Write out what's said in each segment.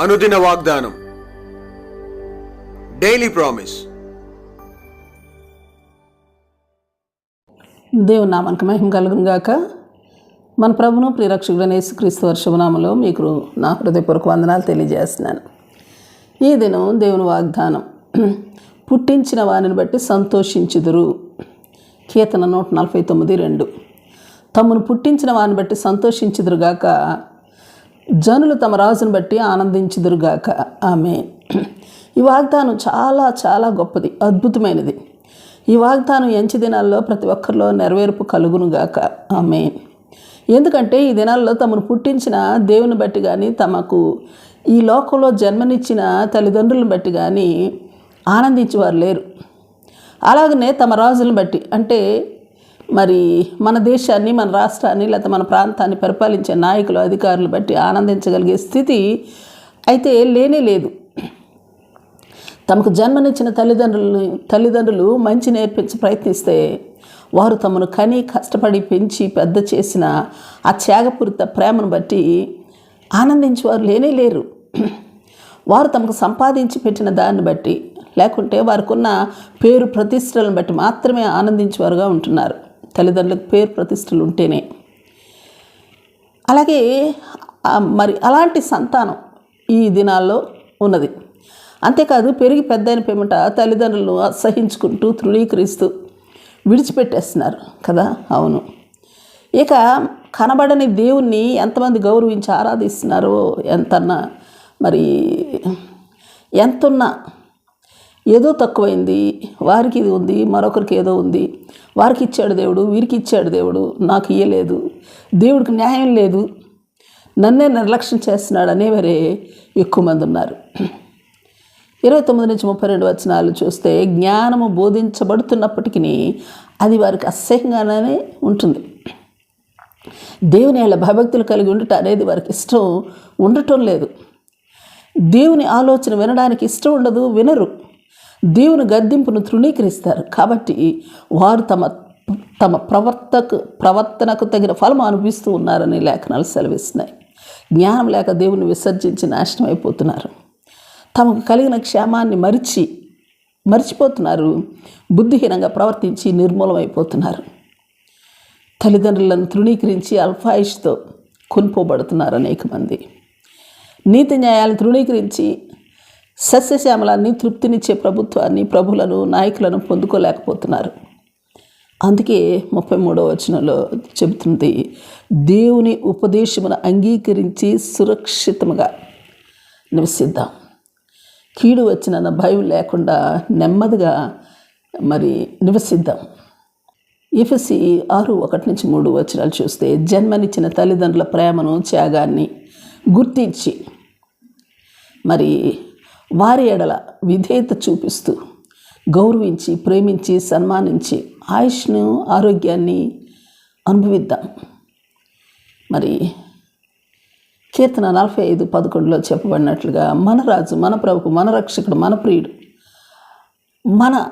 అనుదిన వాగ్దానం. Daily promise దేవుని నామానికి మహిమ కలుగును గాక. మన ప్రభును ప్రియరక్షకుడైన యేసుక్రీస్తు వర్షభనామలో మీకు నా హృదయపూర్వక వందనాలు తెలియజేస్తున్నాను. ఈ దినం దేవుని వాగ్దానం. పుట్టించిన వారిని బట్టి సంతోషించుదురు. కీర్తన నూట నలభై తొమ్మిది రెండు. తమను పుట్టించిన వారిని బట్టి సంతోషించుదురుగాక జనులు తమ రాజును బట్టి ఆనందించుదురుగాక. ఆమె ఈ వాగ్దానం చాలా చాలా గొప్పది అద్భుతమైనది. ఈ వాగ్దానం ఎంచి దినాల్లో ప్రతి ఒక్కరిలో నెరవేర్పు కలుగునుగాక. ఆమె ఎందుకంటే ఈ దినాల్లో తమను పుట్టించిన దేవుని బట్టి కానీ తమకు ఈ లోకంలో జన్మనిచ్చిన తల్లిదండ్రులను బట్టి కానీ ఆనందించేవారు లేరు. అలాగనే తమ రాజులను బట్టి అంటే మరి మన దేశాన్ని మన రాష్ట్రాన్ని లేకపోతే మన ప్రాంతాన్ని పరిపాలించే నాయకులు అధికారులు బట్టి ఆనందించగలిగే స్థితి అయితే లేనే లేదు. తమకు జన్మనిచ్చిన తల్లిదండ్రులని తల్లిదండ్రులు మంచి నేర్పించి ప్రయత్నిస్తే వారు తమను కని కష్టపడి పెంచి పెద్ద చేసిన ఆ త్యాగపూరిత ప్రేమను బట్టి ఆనందించేవారు లేనే లేరు. వారు తమకు సంపాదించి పెట్టిన దాన్ని బట్టి లేకుంటే వారికి ఉన్న పేరు ప్రతిష్టలను బట్టి మాత్రమే ఆనందించేవారుగా ఉంటున్నారు. తల్లిదండ్రులకు పేరు ప్రతిష్టలు ఉంటేనే. అలాగే మరి అలాంటి సంతానం ఈ దినాల్లో ఉన్నది. అంతేకాదు పెరిగి పెద్దయిన పేమట తల్లిదండ్రులను అసహించుకుంటూ తృణీకరిస్తూ విడిచిపెట్టేస్తున్నారు కదా? అవును. ఇక కనబడని దేవుణ్ణి ఎంతమంది గౌరవించి ఆరాధిస్తున్నారో ఎంతన్నా మరి ఎంతున్నా ఏదో తక్కువైంది వారికి ఇది ఉంది మరొకరికి ఏదో ఉంది వారికి ఇచ్చాడు దేవుడు వీరికి ఇచ్చాడు దేవుడు నాకు ఇయ్యలేదు దేవుడికి న్యాయం లేదు నన్నే నిర్లక్ష్యం చేస్తున్నాడు అనేవరే ఎక్కువ మంది ఉన్నారు. ఇరవై తొమ్మిది నుంచి ముప్పై రెండు వచనాలు చూస్తే జ్ఞానము బోధించబడుతున్నప్పటికీ అది వారికి అసహ్యంగానే ఉంటుంది. దేవుని వాళ్ళ భయభక్తులు కలిగి ఉండటం అనేది వారికి ఇష్టం ఉండటం లేదు. దేవుని ఆలోచన వినడానికి ఇష్టం ఉండదు వినరు. దేవుని గద్దింపును తృణీకరిస్తారు. కాబట్టి వారు తమ తమ ప్రవర్తకు ప్రవర్తనకు తగిన ఫలం అనుభవిస్తూ ఉన్నారని లేఖనాలు సెలవిస్తున్నాయి. జ్ఞానం లేక దేవుని విసర్జించి నాశనం అయిపోతున్నారు. తమకు కలిగిన క్షేమాన్ని మరిచి మర్చిపోతున్నారు. బుద్ధిహీనంగా ప్రవర్తించి నిర్మూలమైపోతున్నారు. తల్లిదండ్రులను తృణీకరించి అల్ఫాయిష్తో కొనుపోబడుతున్నారు అనేక మంది నీతి న్యాయాలను తృణీకరించి సస్యశ్యామలాన్ని తృప్తినిచ్చే ప్రభుత్వాన్ని ప్రభులను నాయకులను పొందుకోలేకపోతున్నారు. అందుకే ముప్పై మూడవ వచనంలో చెబుతుంది దేవుని ఉపదేశమును అంగీకరించి సురక్షితముగా నివసిద్దాం. కీడు వచ్చిన భయం లేకుండా నెమ్మదిగా మరి నివసిద్దాం. ఎఫ్ఎస్సి ఆరు ఒకటి నుంచి మూడు వచనాలు చూస్తే జన్మనిచ్చిన తల్లిదండ్రుల ప్రేమను త్యాగాన్ని గుర్తించి. మరి వారి ఎడల విధేయత చూపిస్తూ గౌరవించి ప్రేమించి సన్మానించి ఆయుష్ను ఆరోగ్యాన్ని అనుభవిద్దాం. మరి కీర్తన నలభై ఐదు పదకొండులో చెప్పబడినట్లుగా మన రాజు మన ప్రభుకు మన రక్షకుడు మన ప్రియుడు మన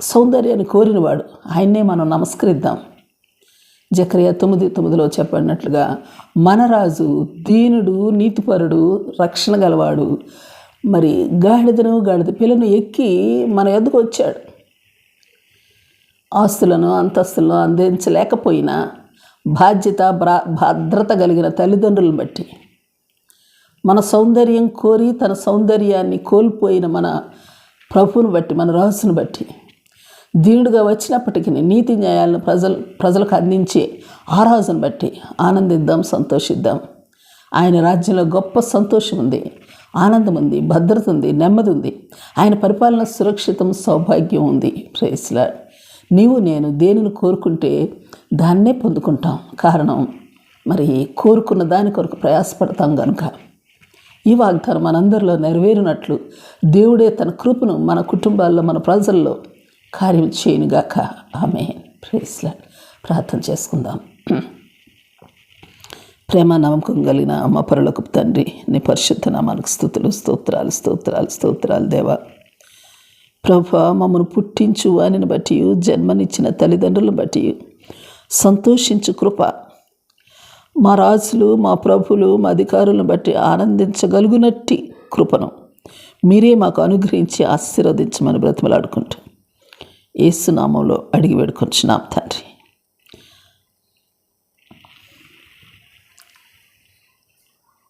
సౌందర్యాన్ని కోరినవాడు ఆయన్నే మనం నమస్కరిద్దాం. జక్రియ తొమ్మిది తొమ్మిదిలో చెప్పబడినట్లుగా మన రాజు దీనుడు నీతిపరుడు రక్షణ గలవాడు మరి గాడిదను గాడిద పిల్లను ఎక్కి మన ఎద్దుకు వచ్చాడు. ఆస్తులను అంతస్తులను అందించలేకపోయినా బాధ్యత భద్రత కలిగిన తల్లిదండ్రులను బట్టి. మన సౌందర్యం కోరి తన సౌందర్యాన్ని కోల్పోయిన మన ప్రభువును బట్టి మన రాజును బట్టి. దీనుడుగా వచ్చినప్పటికీ నీతి న్యాయాలను ప్రజలు ప్రజలకు అందించే ఆ రాజును బట్టి ఆనందిద్దాం సంతోషిద్దాం. ఆయన రాజ్యంలో గొప్ప సంతోషం ఉంది. ఆనందం ఉంది భద్రత ఉంది నెమ్మది ఉంది ఆయన పరిపాలన సురక్షితం సౌభాగ్యం ఉంది. ప్రేస్లా నీవు నేను దేనిని కోరుకుంటే దాన్నే పొందుకుంటాం. కారణం మరి కోరుకున్న దాని కొరకు ప్రయాసపడతాం కనుక ఈ వాగ్దానం మనందరిలో నెరవేరినట్లు దేవుడే తన కృపను మన కుటుంబాల్లో మన ప్రజల్లో కార్యం చేయనుగాక. ఆమె ప్రేస్లా ప్రార్థన చేసుకుందాం. ప్రేమ నమ్మకం కలిగిన అమ్మ పరులకు తండ్రి నీ పరిశుద్ధ నామానికి స్థుతులు స్తోత్రాలు స్తోత్రాలు స్తోత్రాలు దేవా. ప్రభా మమ్మను పుట్టించు వానిని బట్టి జన్మనిచ్చిన తల్లిదండ్రులను బట్టి సంతోషించు కృప. మా రాజులు మా ప్రభులు మా అధికారులను బట్టి ఆనందించగలుగునట్టి కృపను మీరే మాకు అనుగ్రహించి ఆశీర్వదించమని బ్రతిమలాడుకుంటూ ఏసునామంలో అడిగి వేడుకొంచున్నాం తండ్రి.